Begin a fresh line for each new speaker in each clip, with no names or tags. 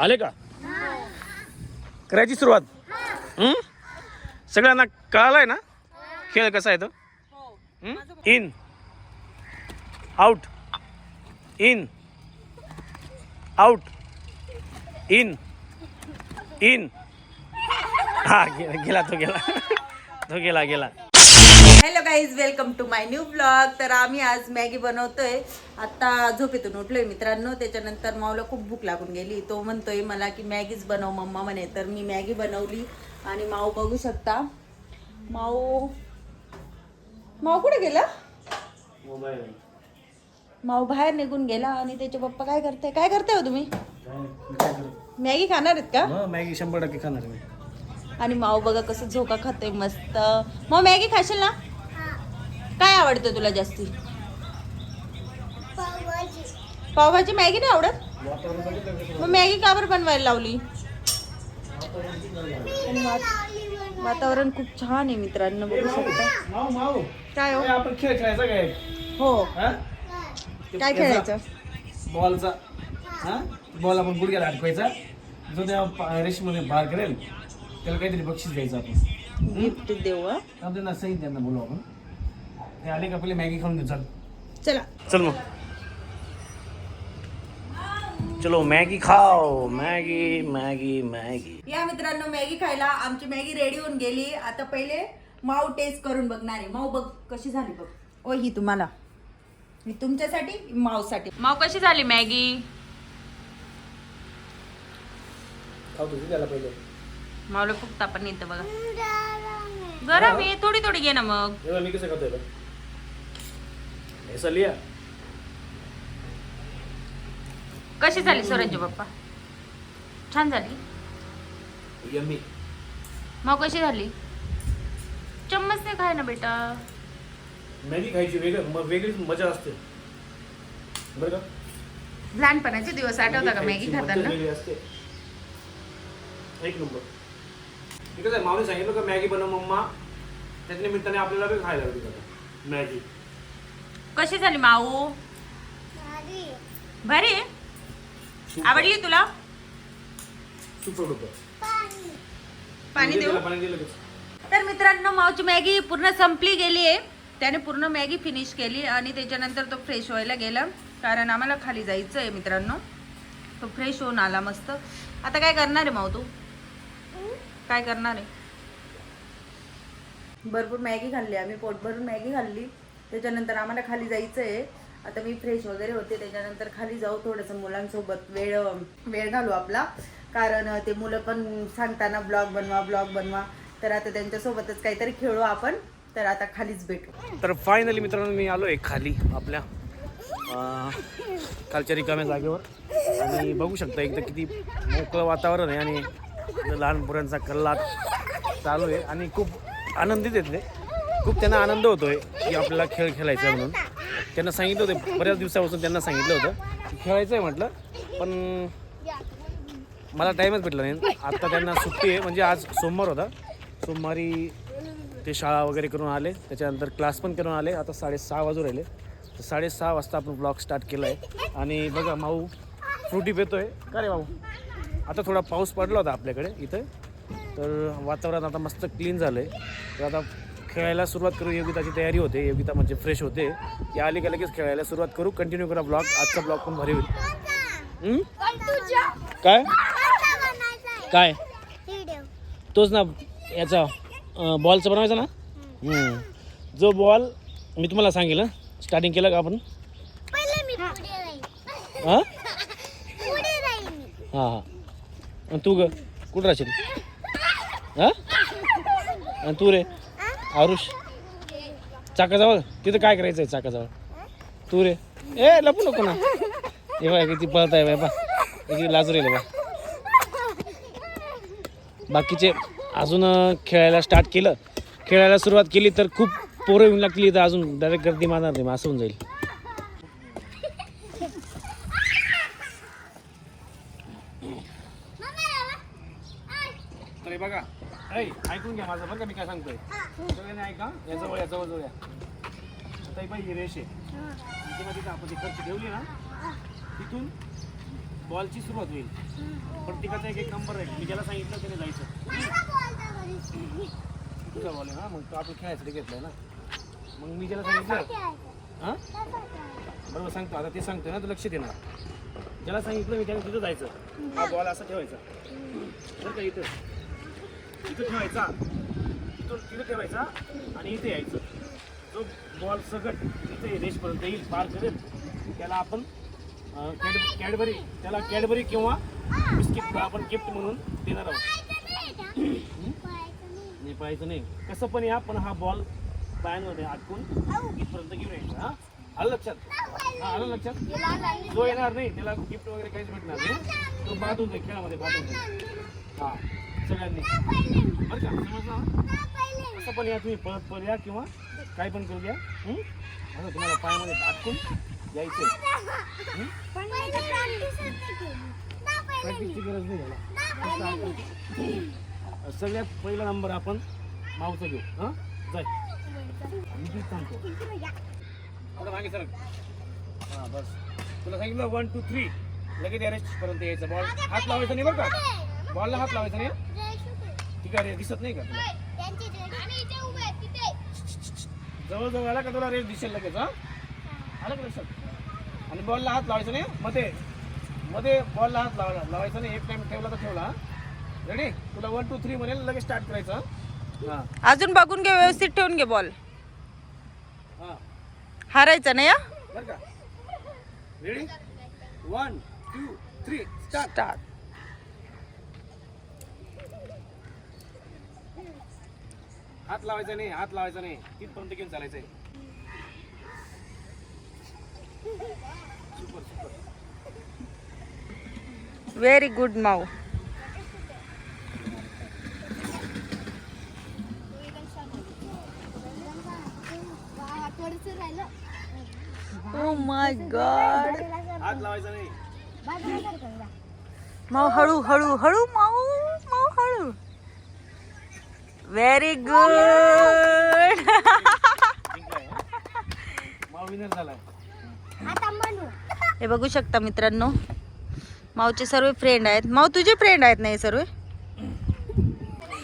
आले का? करायची सुरुवात? हं? सगळ्यांना कळालाय ना? खेळ कसा आहे तो? In out in out in in हा गेला गेला तो गेला. तो गेला गेला.
Hello guys welcome to my new blog तर आम्ही आज मॅगी बनवतोय. आता झोपेतून उठलोय मित्रांनो त्याच्यानंतर माऊला खूप भूक लागून गेली. तो म्हणतोय मला की मॅगीच बनव मम्मा म्हणे. तर मी मॅगी बनवली आणि माऊ बघू शकता. माऊ माऊ कुठे गेला? माऊ बाहेर निघून गेला आणि त्याचे पप्पा काय करते काय करते हो तुम्ही? मॅगी खाणार आहेत का?
मॅगी शंभर टक्के खाणार मी.
आणि माऊ बघा कसं झोका खाते मस्त. मग मॅगी खाशील ना? काय आवडतं तुला जास्ती? पावभाजी. मॅगी नाही आवडत? मग मॅगी का बरं बनवायला लावली? वातावरण खूप छान आहे मित्रांनो बघू शकता. काय हो?
आपण खेळ खेळायचा काय?
हो. काय? खेळायचं?
बॉलचा. हा? बॉल आपण गुडघ्याला अडकवायचा. जो त्या रेषेमध्ये बाहेर करेल त्याला काहीतरी बक्षीस द्यायचं आपण.
गिफ्ट देऊ हं?
आपण त्यांना सही त्यांना बोलू आपण. ते आले का? पहिले मॅगी खाऊन घेऊ चल.
चला.
चल मग. चलो मॅगी खाओ. Maggi Maggi Maggi.
या मित्रांनो मॅगी खायला आमची मॅगी रेडी होऊन गेली. आता पहिले माऊ टेस्ट करून बघणार आहे. माऊ बघ कशी झाली बघ. ओ ही तुम्हाला. ही तुमच्यासाठी माऊसाठी. माऊ कशी झाली मॅगी?
खाऊ तुझी त्याला पहिले.
माऊला खूप तापण येतं बघा. गरम आहे. थोडी थोडी घे ना मग.
हे मी कसं खातोय बघ. ऐसा लिया
कशी झाली स्वराज्य बाप्पा छान झाली?
यम्मी
माऊ कशी झाली? चम्मच नाही खाय ना बेटा.
मॅगी खायची वेगळं मग वेगळीच मजा असते. बरं का?
लहानपणाचे दिवस आठवता का मॅगी
खायची
खाताना?
वेगळी असते. एक नंबर. मी कसं आहे मावने सांगितलं का मॅगी बनव मम्मा? त्याच्या निमित्ताने आपल्याला बी खायला लागली मॅगी.
कशी झाली माऊ? भारी? आवडली तुला?
सुपर डुपर
पाणी. देऊ. तर मित्रांनो मावची मॅगी पूर्ण संपली गेली आहे. त्याने पूर्ण मॅगी फिनिश केली आणि त्याच्यानंतर तो फ्रेश व्हायला गेला. कारण आम्हाला खाली जायचं आहे मित्रांनो. तो फ्रेश होऊन आला मस्त. आता काय करणार आहे माऊ तू? काय करणार आहे? भरपूर मॅगी खाल्ली आम्ही पोट भरून मॅगी खाल्ली. त्याच्यानंतर आम्हाला खाली जायचं आहे आता मी फ्रेश वगैरे होते त्याच्यानंतर खाली जाऊ थोडंसं मुलांसोबत. वेळ वेळ घालू आपला. कारण ते मुलं पण सांगताना ब्लॉग बनवा ब्लॉग बनवा. तर आता त्यांच्यासोबतच काहीतरी खेळू आपण. तर आता खालीच भेटू.
तर फायनली मित्रांनो मी आलो आहे खाली आपल्या खालच्या रिकाम्या जागेवर. आणि बघू शकता एकदा किती मोकळं वातावरण आहे आणि लहान मुलांचा कल्ला चालू आहे. आणि खूप आनंदित आहेत खूप त्यांना आनंद होतोय की आपल्याला खेळ खेळायचा आहे म्हणून. त्यांना सांगितलं होतं बऱ्याच दिवसापासून त्यांना सांगितलं होतं की खेळायचं आहे म्हटलं पण मला टाईमच भेटला नाही. आत्ता त्यांना सुट्टी आहे म्हणजे आज सोमवार होता. सोमवारी ते शाळा वगैरे करून आले त्याच्यानंतर क्लास पण करून आले. आता साडेसहा वाजू राहिले. तर साडेसहा वाजता आपण ब्लॉग स्टार्ट केला आहे आणि बघा माऊ फ्रुटी पेतो आहे का रे भाऊ आता थोडा पाऊस पडला होता आपल्याकडे इथं. तर वातावरण आता मस्त क्लीन झालं आहे तर आता खेळायला सुरुवात करू. योगिताची तयारी होते. योगिता म्हणजे फ्रेश होते. ती आली का लगेच खेळायला सुरुवात करू. कंटिन्यू करा ब्लॉग आजचा ब्लॉग पण भारी होईल. हं? काय? काय? तोच ना याचा बॉलचा बनवायचा ना? हम्म. जो बॉल मी तुम्हाला सांगेल. स्टार्टिंग केलं का आपण? हां. हां? हां आणि तू ग कुठं राहशील? हां? आणि तू रे. आरुष चाकाजवळ? तिथं काय करायचं आहे चाकाजवळ? तू रे. ए लपू नको ना. हे बाय किती पळत आहे बाबा किती लाजू राहिले बा बाकीचे अजून खेळायला स्टार्ट केलं. खेळायला सुरुवात केली तर खूप पोरं येऊन लागली तर अजून. डायरेक्ट गर्दी मारणार नाही मग असं होऊन जाईल तर बघा ऐ ऐकून घ्या माझं बरं का मी काय सांगतोय? सगळ्यांनी ऐका या जवळ या जवळ जवळ या. आता ही ही रेष आहे. इथे मध्ये आपण ती खर्च ठेवली ना तिथून बॉलची सुरुवात होईल. प्रत्येकाचा एक एक नंबर आहे. मी ज्याला सांगितलं त्याने जायचं. तुझा बॉल आहे ना? मग तो आपण खेळायसाठी घेतलाय ना? मग मी ज्याला सांगितलं. हां? बरोबर सांगतो. आता ते सांगतोय ना तर लक्ष दे ना. ज्याला सांगितलं मी त्याने तिथं जायचं. हा बॉल असा ठेवायचा. बरं का इथं? इथं ठेवायचा. इथून तिथं ठेवायचा आणि इथे यायचं. जो बॉल सगट इथे रेसपर्यंत येईल पार करेल त्याला आपण कॅड कॅडबरी त्याला कॅडबरी किंवा बिस्किट आपण गिफ्ट म्हणून देणार आहोत. नाही पाहायचं नाही. कसं पण या पण हा बॉल पायांमध्ये अटकून इथपर्यंत घेऊन यायचा हा. आलं लक्षात? हा आलं लक्षात? जो येणार नाही त्याला गिफ्ट वगैरे काहीच भेटणार नाही. तो बाधून जाईल खेळामध्ये बाधून जाईल हा. सगळ्यांनी. बरं का? समजलं? कसं पण या तुम्ही पळत पळ या किंवा काय पण करू द्या? असं तुम्हाला पायामध्ये अटकून यायचं प्रॅक्टिसची गरज नाही त्याला सगळ्यात पहिला नंबर आपण मावचा घेऊ. हां? जाय. मी तुला सांगतो थोडं मागे सर हां बस. तुला सांगितलं वन टू थ्री लगेच अरेस्ट पर्यंत यायचं बॉल हात लावायचा नाही बरं का? बॉलला हात लावायचा नाही? ठीक आहे रे दिसत नाही का तुला? जवळ जवळ आला का तुला रेस दिसेल लगेच हा? आलं का लक्षात? आणि बॉलला हात लावायचा नाही? मध्ये. मध्ये बॉलला हात लावायला लावायचा नाही एक टाइम ठेवला तर ठेवला रेडी तुला वन टू थ्री म्हणेल लगेच स्टार्ट करायचं हां?
अजून बघून घे व्यवस्थित ठेवून घे बॉल
हां.
हारायचं नाही या
बरं का? Ready one two three start हात लावायचा नाही हात लावायचा नाही. तिथपर्यंत घेऊन चालायचंय. Super super
very good Mau oh my god
हात लावायचा नाही.
माऊ हळू हळू हळू माऊ व्हेरी गुड हे बघू शकता मित्रांनो. माऊचे सर्व फ्रेंड आहेत. माऊ तुझे फ्रेंड आहेत नाही सर्व?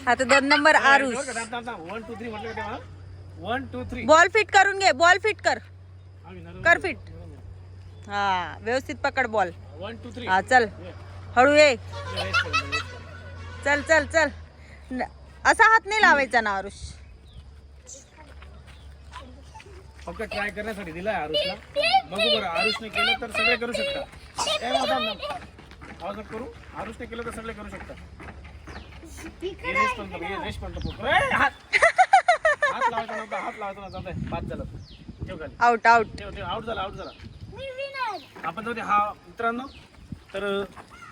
आता दोन number Aarush.
One two three
ball fit करून घे. बॉल फिट कर. कर फिट हा व्यवस्थित पकड बॉल
वन टू थ्री
हा चल. हळू ये. चल चल चल. न- असा हात नाही लावायचा ना आरुष.
फक्त ट्राय करण्यासाठी दिलाय आरुषला. बघू बरं आरुषने केलं तर सगळे करू शकता ए, थांब, थांब. आवाज नको करू. आरुषने केलं तर सगळे करू शकता रेस पण पण हात. हात लावायचा नव्हता हात लावायचा नव्हता. जाऊ दे. बाद झालं. ठेव खाली.
आउट आउट
ठेव ठेव आउट झाला आउट झाला. आपण जाऊ दे हा मित्रांनो. तर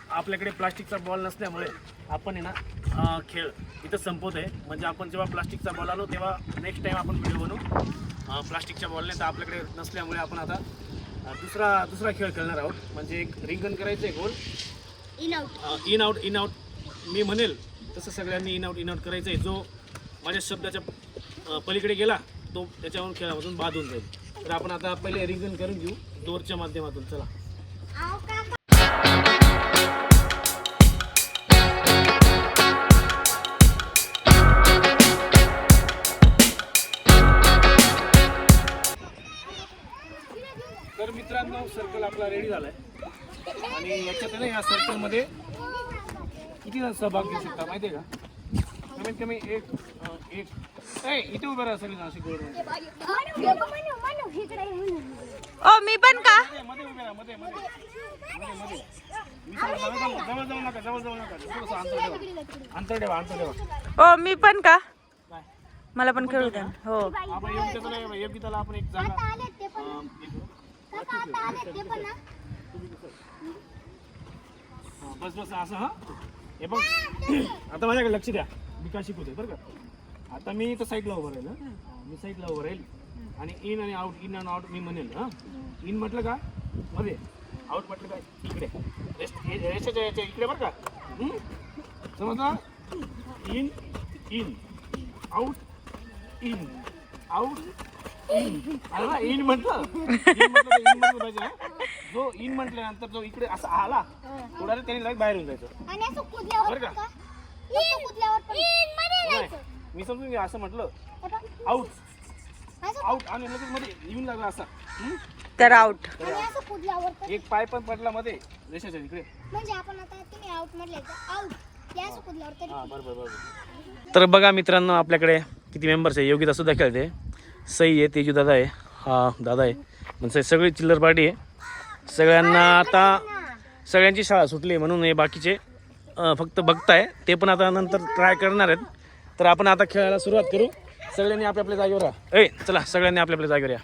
आपल्याकडे प्लास्टिकचा बॉल नसल्यामुळे आपण आहे ना खेळ इथं संपवत आहे म्हणजे आपण जेव्हा प्लास्टिकचा बॉल आलो तेव्हा नेक्स्ट टाइम आपण व्हिडिओ बनवू. प्लास्टिकच्या बॉलने तर आपल्याकडे नसल्यामुळे आपण आता दुसरा दुसरा खेळ खेळणार आहोत. म्हणजे एक रिंगण करायचं आहे गोल इन आउट इन आउट मी म्हणेल तसं सगळ्यांनी इन आउट इन आउट करायचं आहे जो माझ्या शब्दाच्या पलीकडे गेला तो त्याच्यावरून खेळामधून बाद होऊन जाईल. तर आपण आता पहिले रिंगण करून घेऊ दोरच्या माध्यमातून. चला. सर्कल आपला रेडी झालाय. आणि याच्यात आहे ना या सर्कलमध्ये किती जण सहभाग घेऊ शकता माहिती आहे का? कमीत कमी एक एक. ए इथे उभं राहा सगळे नाशिक रोड
ओ मी पण का?
मध्ये मध्ये उभे राहा मध्ये मध्ये. मध्ये मध्ये. मी सांगतो, जवळ जाऊ- जवळ जाऊ नका जवळ जाऊ नका. थोडंसं अंतर ठेवा. अंतर ठेवा अंतर ठेवा.
ओ मी पण का? मला पण खेळू द्या. हो.
आपण योग्यताला योग्यताला आपण एक जागा हा, बस बस असं हा हे बघ आता माझ्याकडे लक्ष द्या मी का शिकवतोय बरं का आता मी इथं साईडला उभं राहील मी साईडला उभं राहील आणि इन आणि आउट इन आणि आउट मी म्हणेल हां इन म्हटलं का मध्ये आउट म्हटलं का इकडे रेस्ट- रेषेच्या याच्या इकडे बरं का समजा in in out in out in म्हटलं. इन म्हटलं तर इन म्हटलं पाहिजे ना. जो इन म्हटल्यानंतर जो इकडे असा आला थोडा त्याने लगेच बाहेर येऊन जायचं.
आणि असं कुदल्यावर
बरं का?
कुदल्यावर पण.
नाही. मी समजून घ्या असं म्हटलं.
हे बघ.
आऊट
असं?
आऊट आणि लगेच मध्ये येऊन लागला असा. हम्म?
तर आउट
आणि असं कुदल्यावर पण.
एक पाय पण पडला मध्ये रेषाच्या तिकडे
म्हणजे आपण आता तुम्ही आउट म्हटले आउट असं कुदल्यावर तरी.
हा बरोबर बरोबर. तर बघा मित्रांनो आपल्याकडे किती मेंबर्स आहे योगिता सुद्धा खेळते. सई आहे तेजू दादा आहे. हा दादा आहे. म्हणजे सगळी चिल्लर पार्टी आहे. सगळ्यांना आता सगळ्यांची शाळा सुटली आहे म्हणून हे बाकीचे फक्त बघताय. ते पण आता नंतर ट्राय करणार आहेत. तर आपण आता खेळायला सुरुवात करू. सगळ्यांनी आपल्या आपल्या जागेवर या. ए चला सगळ्यांनी आपल्या आपल्या जागेवर या.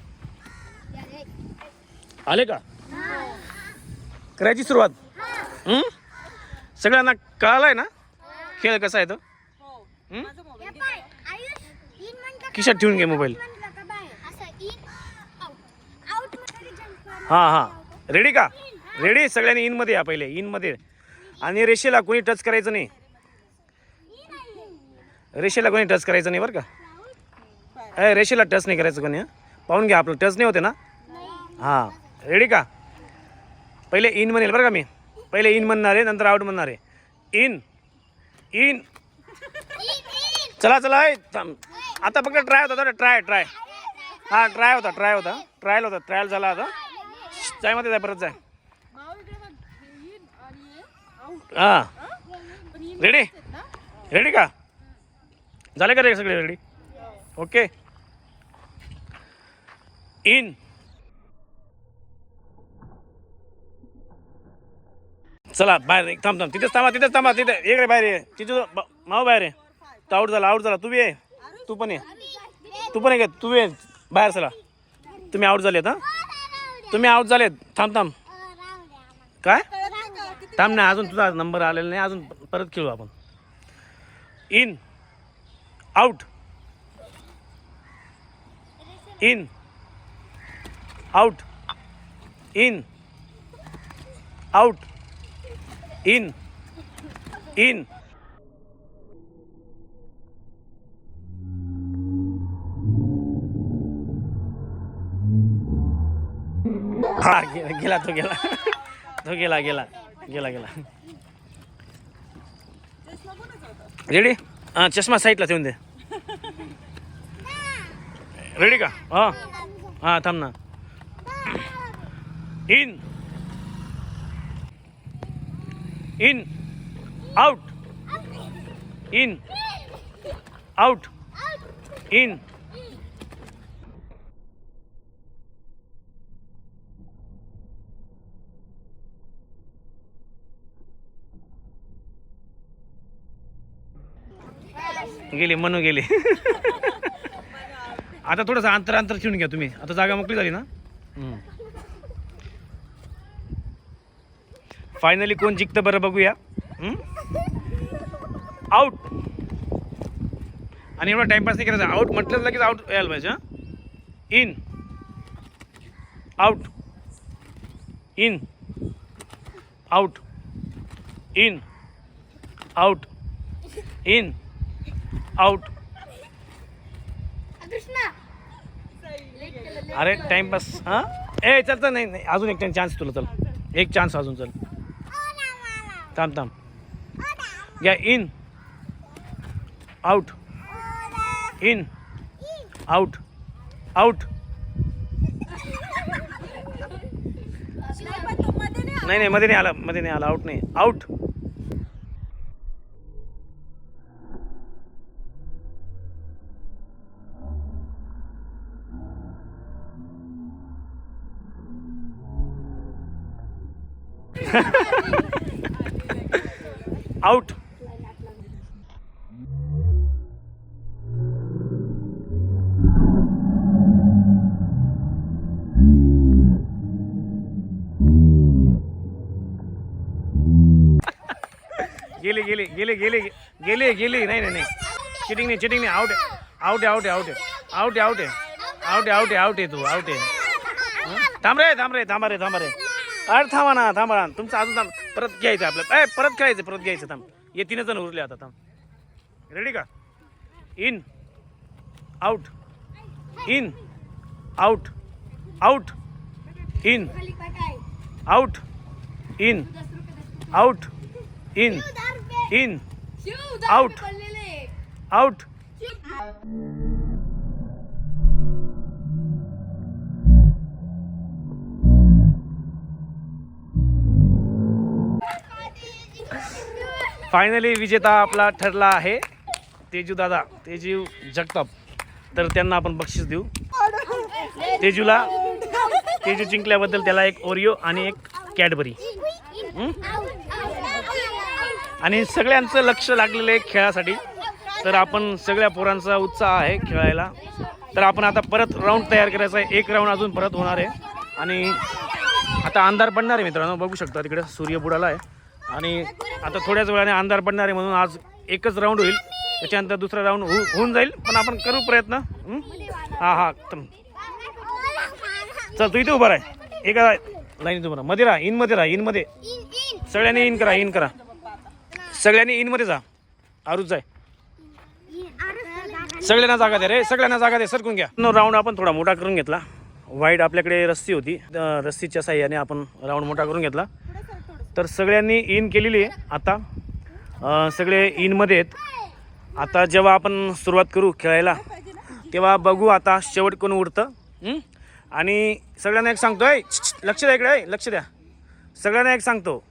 आले का? करायची सुरुवात? हं? सगळ्यांना कळालाय ना? खेळ कसा आहे तो?
पाय, आयुष, इन म्हटलं का
खिशात ठेवून घे मोबाईल
म्हटलं का बाय? असं इन, आउट. आउट म्हटलं की jump कर.
हां हां. रेडी का? रेडी सगळ्यांनी इनमध्ये या पहिले. इनमध्ये आणि रेषेला कोणी टच करायचं नाही. रेषेला कोणी टच करायचं नाही बरं का? अरे रेषेला टच नाही करायचं कोणी पाहून घ्या आपलं. टच नाही होते ना? हां. रेडी का? पहिले इन म्हणेल बरं का मी. पहिले इन म्हणणार आहे नंतर आउट म्हणणार. आहे इन इन चला चला आता फक्त ट्राय होता ट्राय ट्राय हा ट्राय होता ट्राय होता. ट्रायल होता ट्रायल झाला आता. जायमध्ये जाय परत जाय. हा रेडी रेडी का? झाले का रे सगळे रेडी ओके इन चला बाहेर. थांब थांब. तिथेच थांबा तिथेच थांबा. तिथे इकडे बाहेर ये. तिथे माव बाहेर आहे तो आऊट झाला आऊट झाला. तू बी ये. तू पण ये. तू पण ये. तू ये. बाहेर चला. तुम्ही आऊट झालेत हा? तुम्ही आऊट झालेत. थांब थांब. काय? थांब नाही अजून तुझा नंबर आलेला नाही. अजून परत खेळू आपण. In out in out in out in in हा गेला तो गेला. तो गेला गेला. गेला गेला. रेडी हां चष्मा साईडला ठेवून दे. रेडी का? हां. हां थांब ना. In in out in out in गेली म्हणून गेली. आता थोडंसं अंतर अंतर ठेवून घ्या तुम्ही. आता जागा मोकळी झाली ना? फायनली कोण जिंकतं बरं बघूया. आउट आणि एवढा टाइमपास नाही करायचा. आउट म्हटलं लगेच आउट यायला पाहिजे हां? In out in out in out in out. अरे टाइमपास हां? ए चल चल नाही नाही अजून एक चान्स तुला चल. एक चान्स अजून चल. थांब थांब. घ्या in out in out out नाही नाही मध्ये नाही आला मध्ये नाही आला. आउट नाही. आउट आउट गेली गेली गेले गेले गेले गेली. नाही नाही नाही. चिटिंग नाही चिटिंग नाही. आउट आउट आहे आउट आहे आउट आहे. आउट आहे आउट आहे. आउट आहे आउट आहे आउट आहे तू. आउट आहे. थांब रे थांब रे थांबा रे थांबा रे. अरे थांबा ना थांबा ना. तुमचं अजून थांब. परत घ्यायचं आपलं. ए परत खेळायचं परत घ्यायचं थांब. ये तीनच जण उरले आता थांब. रेडी का? In out in out out in out in out in in out out finally विजेता आपला ठरला आहे. तेजू दादा तेजू जगताप. तर त्यांना आपण बक्षीस देऊ. तेजूला तेजू जिंकल्याबद्दल त्याला एक ओरिओ आणि एक कॅडबरी आणि सगळ्यांचं लक्ष लागलेलं आहे खेळासाठी. तर आपण सगळ्या पोरांचा उत्साह आहे खेळायला. तर आपण आता परत राऊंड तयार करायचा आहे. एक राऊंड अजून परत होणार आहे. आणि आता अंधार पडणार आहे मित्रांनो. बघू शकता तिकडे सूर्य बुडाला आहे. आणि आता थोड्याच वेळाने अंधार पडणार आहे म्हणून आज एकच राऊंड होईल. त्याच्यानंतर दुसरा राऊंड होऊ होऊन जाईल पण आपण करू प्रयत्न. हां? हा हा चल तू इथे उभा राह. एका लाईनीत उभा राहा. मध्ये राहा इनमध्ये राहा इनमध्ये सगळ्यांनी इन करा इन करा. सगळ्यांनी इनमध्ये जा. आरूच जाय. सगळ्यांना जागा दे रे सगळ्यांना जागा दे सरकून घ्या. नो राऊंड आपण थोडा मोठा करून घेतला. वाईट आपल्याकडे रस्सी होती. रस्तीच्या रस्सीच्या साह्याने आपण राऊंड मोठा करून घेतला. तर सगळ्यांनी इन केलेली आहे आता. सगळे इनमध्ये आहेत. आता जेव्हा आपण सुरुवात करू खेळायला तेव्हा बघू आता शेवट कोण उडतं. आणि सगळ्यांना एक सांगतो आहे लक्ष द्या इकडे आहे, लक्ष द्या. सगळ्यांना एक सांगतो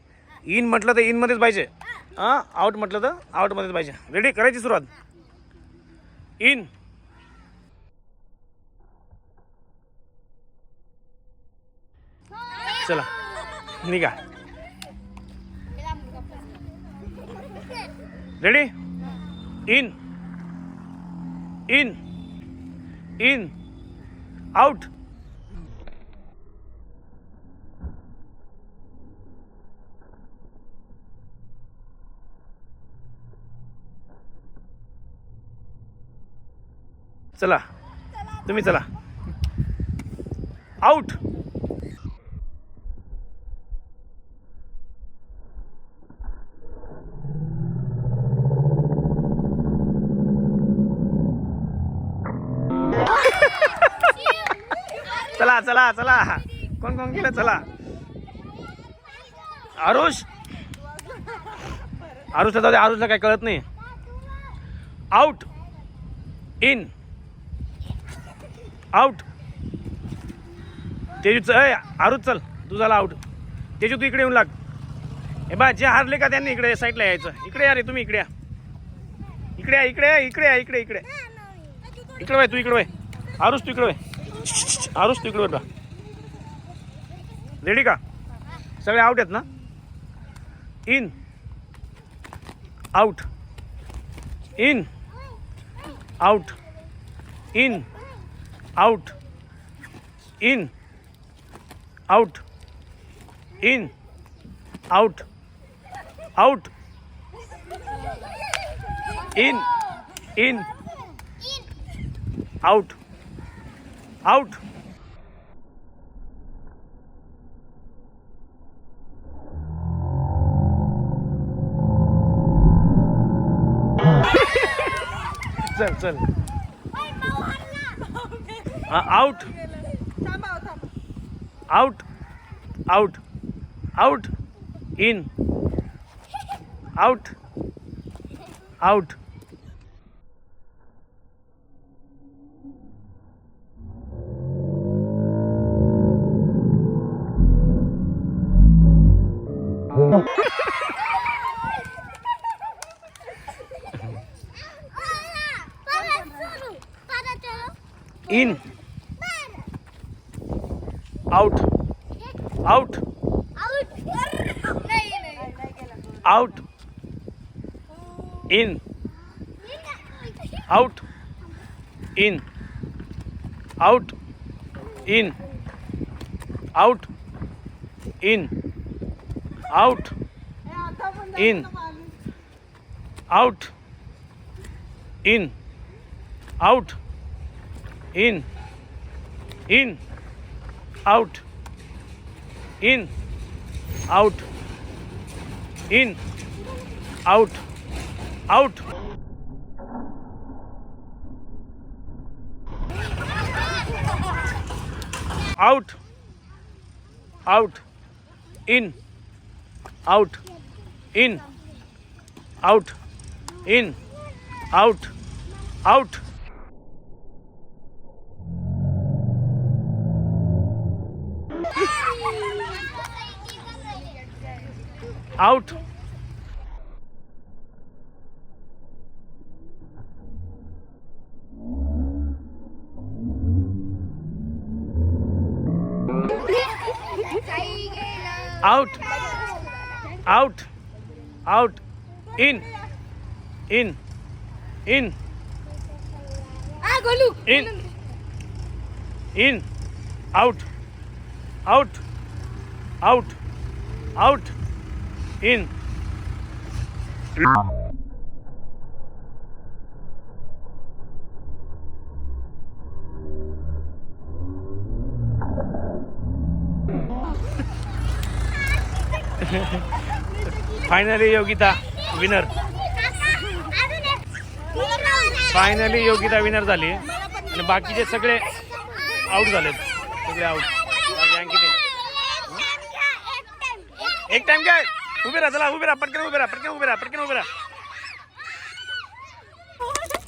इन म्हटलं तर इनमध्येच पाहिजे. हां आउट म्हटलं तर आउटमध्येच पाहिजे. रेडी करायची सुरुवात. इन. चला निघा. Ready in in in out चला. तुम्ही चला. आउट चला चला चला. कोण कोण गेलं? चला. आरुष? आरुषला जाऊ दे आरुषला काय कळत नाही. आउट इन आउट तेजू चल. आरुष चल. तू झाला आउट तेजू तू इकडे येऊन लाग. हे बा जे हारले का त्यांनी इकडे साईडला यायचं? इकडे या रे तुम्ही इकडे या. इकडे या इकडे या इकडे या इकडे इकडे. इकडे बाय तू इकडे बाय. आरुष तू इकडे बाय. आरुष तिकडे का रेडी का? सगळे आउट आहेत ना? In out in out in out in out in out out in in out out चल चल out out out out in out out out in out in out in out in out in in out in out in out out. Out out in out in out in out out out out. Out. Out. In. In. In. Ah, In. In. Out. Out. Out. Out. In. Finally Yogita winner finally Yogita winner झाली. आणि बाकीचे सगळे out झालेत. सगळे out किती एक time काय उभे राहा चला उभे राहा. पटकन उभे राहा पटकन उभे राहा पटकन उभे राहा.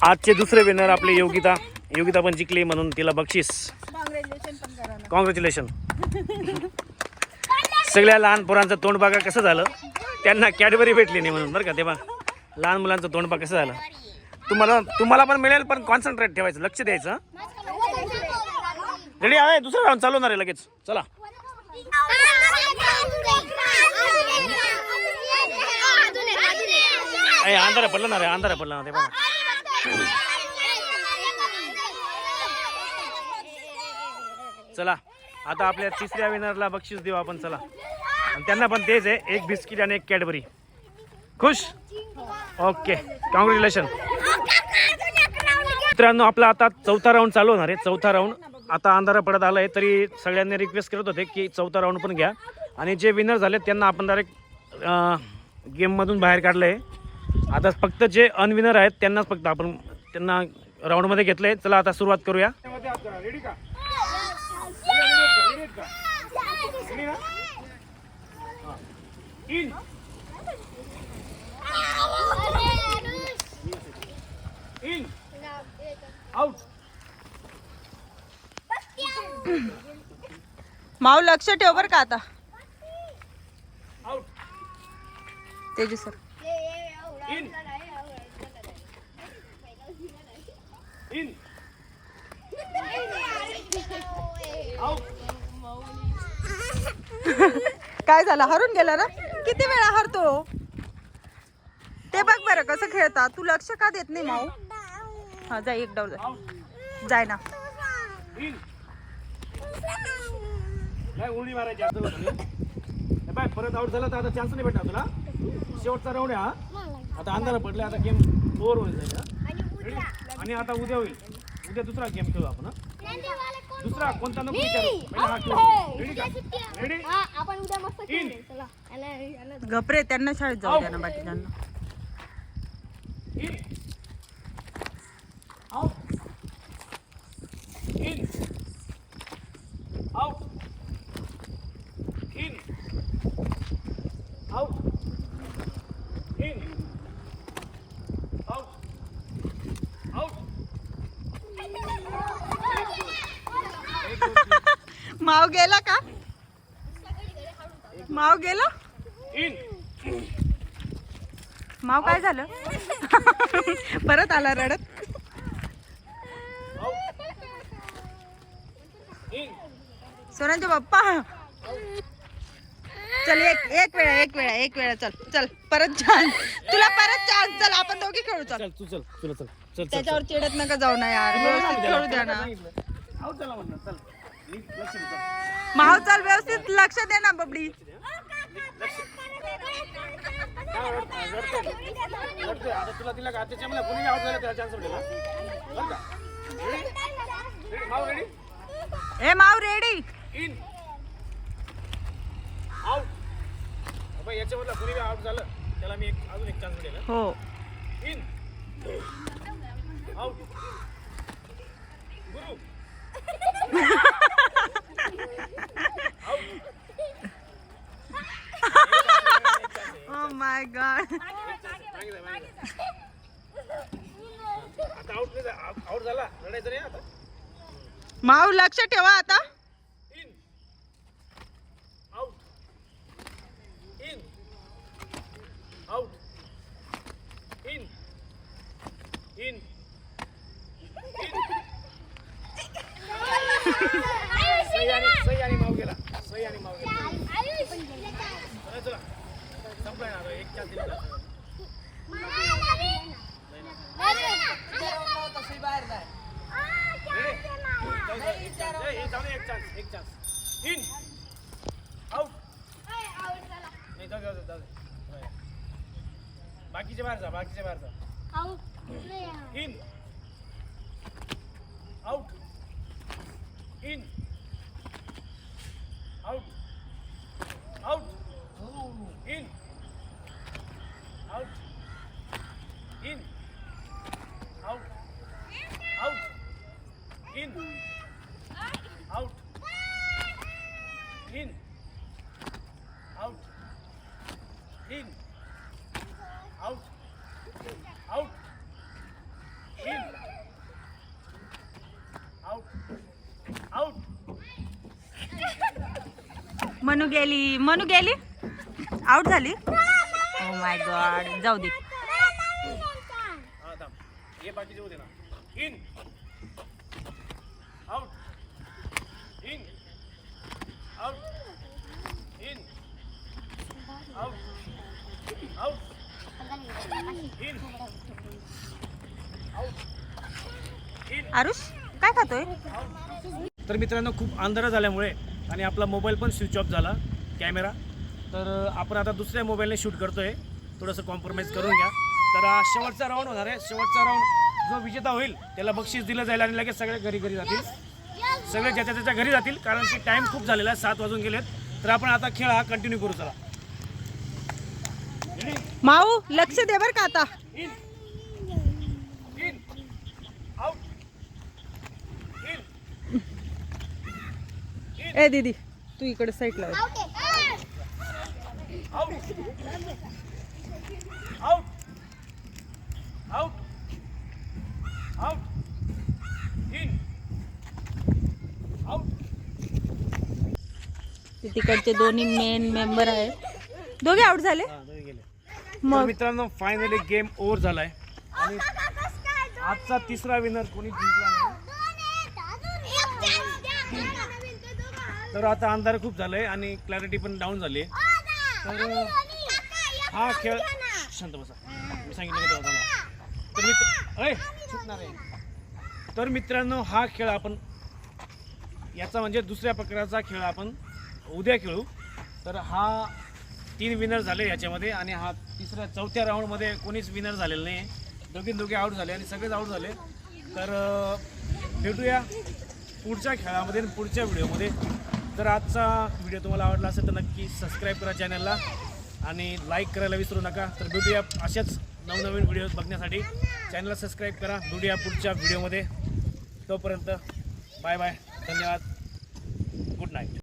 आजचे दुसरे विनर आपले योगिता योगिता पण जिंकली म्हणून तिला बक्षीस. कॉंग्रॅच्युलेशन सगळ्या लहान पोरांचं तोंड बघा कसं झालं. त्यांना कॅडबरी भेटली नाही म्हणून बरं का तेव्हा. लहान मुलांचं तोंड बघा कसं झालं. तुम्हाला तुम्हाला पण मिळेल पण कॉन्सन्ट्रेट ठेवायचं लक्ष द्यायचं रेडी आहे दुसरं राऊंड चालू आहे लगेच. चला. अय अंधारा पडलं ना रे अंधारा पडला ना ते बघा. चला. आता आपल्या तिसऱ्या विनरला बक्षीस देऊ आपण चला. आणि त्यांना पण तेच आहे एक बिस्किट आणि एक कॅडबरी. खुश? ओके कॉंग्रॅच्युलेशन मित्रांनो आपला आता चौथा राऊंड चालू होणार आहे चौथा राऊंड आता अंधारा पडत आला आहे तरी सगळ्यांनी रिक्वेस्ट करत होते की चौथा राऊंड पण घ्या. आणि जे विनर झाले त्यांना आपण डायरेक्ट गेममधून बाहेर काढलं आहे आता फक्त जे अनविनर आहेत त्यांनाच फक्त आपण त्यांना राऊंडमध्ये घेतलं आहे चला आता सुरुवात करूया. इन। इन। आउट।
माऊ लक्ष ठेव बर का आता.
Out.
Teju sir.
In. In. Out.
काय झालं? हरून गेला ना? किती वेळा हरतो? ते बघ बरं कसं खेळता तू लक्ष का देत नाही माऊ? हा जाय एक डाव जाय जाय ना.
उडी मारायची. हे बाय परत आउट झाला तर आता चान्स नाही भेटणार तुला. शेवटचा राऊंड आहे हा. आता अंधारा पडले आता गेम ओव्हर होईल? आणि आता उद्या होईल. उद्या दुसरा गेम खेळू आपण. दुसरा कोणता नको विचारू? पहिला हा खेळू. रेडी
आपण उद्या मस्त चला. याला-
घपरे त्यांना शाळेत जाऊ द्या ना बाकीच्यांना.
In.
माव काय झालं? परत आला रडत. सोनांचे पप्पा. चल एक एक वेळा एक वेळा एक वेळा चल चल परत चान्स तुला परत चान्स चल आपण दोघी खेळू चल.
तू चल तुला चल चल
त्याच्यावर चिडत नका जाऊ ना यार. व्यवस्थित खेळू द्या ना. माव चल व्यवस्थित लक्ष दे ना बबडी.
लढतोय तुला तिला का त्याच्यामुळे कुणी आउट झालं त्याला चान्स भेटेल बरं रेडी माऊ रेडी
ए माऊ रेडी
इन आउट बाई याच्यामधला कुणी आउट झालं त्याला मी एक अजून एक चान्स दिला
हो.
In
oh my god
out out झाला. रडायचं नाही आता.
माऊ लक्ष ठेवा आता.
In out in out in in सही आणि माव गेला. सही आणि माव गेला. चला. बाकीचे बाहेर जा बाकीचे बाहेर जा. In out in out out in out in out out in out in out in out out in out out
Manu गेली. मनू गेली? आउट झाली? ओ माय गॉड जाऊ दे. आरुष काय खातोय?
तर मित्रांनो खूप अंधार झाल्यामुळे आणि आपला मोबाईल पण स्विच ऑफ झाला कॅमेरा. तर आपण आता दुसऱ्या मोबाईलने शूट करतोय. थोडंसं कॉम्प्रोमाइज करून घ्या. तर शेवटचा राऊंड होणार आहे. शेवटचा राऊंड जो विजेता होईल त्याला बक्षीस दिलं जाईल आणि लगेच सगळे घरी घरी जातील. सगळे ज्याच्या त्याच्या घरी जातील कारण की टाइम खूप झालेला आहे सात वाजून गेलेत. तर आपण आता खेळ हा कंटिन्यू करू चला.
माऊ लक्ष दे बर का आता
इन इन आउट इन
ए दीदी तू इकडे साईडला तिकडचे दोन्ही मेन मेंबर आहेत. दोघे आउट झाले? मग?
मित्रांनो फायनली गेम ओव्हर झालाय. आणि आजचा तिसरा विनर कोणी जिंकला नाही तर आता अंधार खूप झालंय आणि क्लॅरिटी पण डाऊन झाली आहे तर हा खेळ शांत बसा. मी सांगितलं. तर मित्र अय चुकणार आहे. तर मित्रांनो हा खेळ आपण याचा म्हणजे दुसऱ्या प्रकारचा खेळ आपण उद्या खेळू. तर हा तीन विनर झाले याच्यामध्ये आणि हा तिसऱ्या चौथ्या राऊंडमध्ये कोणीच विनर झालेलं नाही दोघे दोघे आऊट झाले आणि सगळेच आऊट झाले. तर भेटूया पुढच्या खेळामध्ये आणि पुढच्या व्हिडिओमध्ये तर आजचा व्हिडिओ तुम्हाला आवडला असेल तर नक्की सबस्क्राईब करा चॅनलला आणि लाईक करायला विसरू नका. तर भेटूया अशाच नवनवीन व्हिडिओ बघण्यासाठी. चॅनलला सबस्क्राईब करा. भेटूया पुढच्या व्हिडिओमध्ये तोपर्यंत बाय बाय धन्यवाद. Good night